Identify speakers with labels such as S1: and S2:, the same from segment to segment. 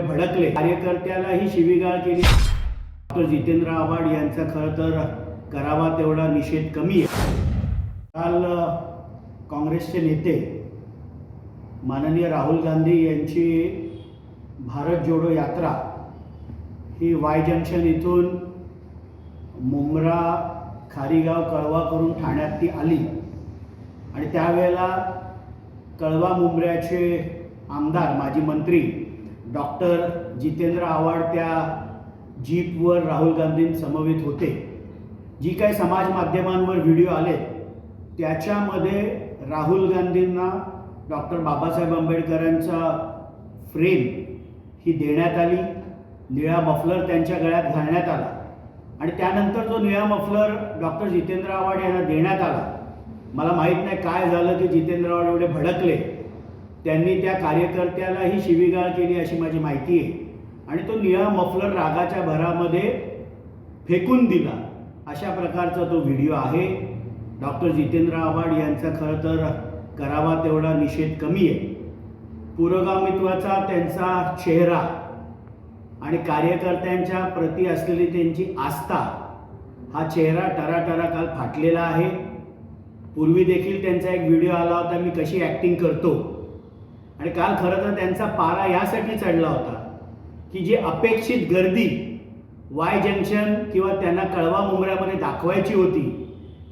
S1: एवढे भडकले. कार्यकर्त्यालाही शिवीगाळ केली. डॉक्टर जितेंद्र आव्हाड यांचा खरं तर करावा तेवढा निषेध कमी आहे. काल काँग्रेसचे नेते माननीय राहुल गांधी यांची भारत जोडो यात्रा ही वाय जंक्शन इथून मुंब्रा खारीगाव कळवा करून ठाण्यात ती आली. आणि त्यावेळेला कळवा मुंब्र्याचे आमदार माजी मंत्री डॉक्टर जितेंद्र आव्हाड त्या जीपवर राहुल गांधींसमवेत होते. जी काही समाज माध्यमांवर व्हिडिओ आले त्याच्यामध्ये राहुल गांधींना डॉक्टर बाबासाहेब आंबेडकरांचा फ्रेम ही देण्यात आली. निळा मफलर त्यांच्या गळ्यात घालण्यात आला. आणि त्यानंतर जो निळा मफलर डॉक्टर जितेंद्र आव्हाड यांना देण्यात आला मला माहीत नाही काय झालं की जितेंद्र आव्हाड एवढे भडकले. त्यांनी त्या कार्यकर्त्यालाही शिवीगाळ केली अशी माझी माहिती आहे. आणि तो निळा मफलर रागाच्या भरामध्ये फेकून दिला. अशा प्रकारचा तो व्हिडिओ आहे. डॉक्टर जितेंद्र आव्हाड यांचा खरं तर करावा तेवढा निषेध कमी आहे. पुरोगामित्वाचा त्यांचा चेहरा आणि कार्यकर्त्यांच्या प्रती असलेली त्यांची आस्था हा चेहरा टराटरा काल फाटलेला आहे. पूर्वी देखील त्यांचा एक व्हिडिओ आला होता मी कशी ॲक्टिंग करतो? आणि काल खरं तर त्यांचा पारा यासाठी चढला होता की जी अपेक्षित गर्दी वाय जंक्शन किंवा त्यांना कळवा मुंबऱ्यामध्ये दाखवायची होती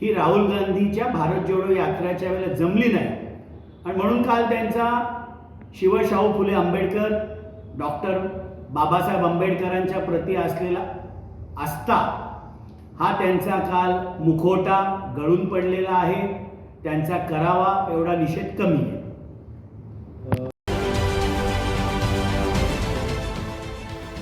S1: ही राहुल गांधीच्या भारत जोडो यात्राच्या वेळेला जमली नाही. आणि म्हणून काल त्यांचा शिवशाहू फुले आंबेडकर डॉक्टर बाबासाहेब आंबेडकरांच्या प्रती असलेला आस्था हा त्यांचा काल मुखोटा गळून पडलेला आहे. त्यांचा करावा एवढा निषेध कमी आहे.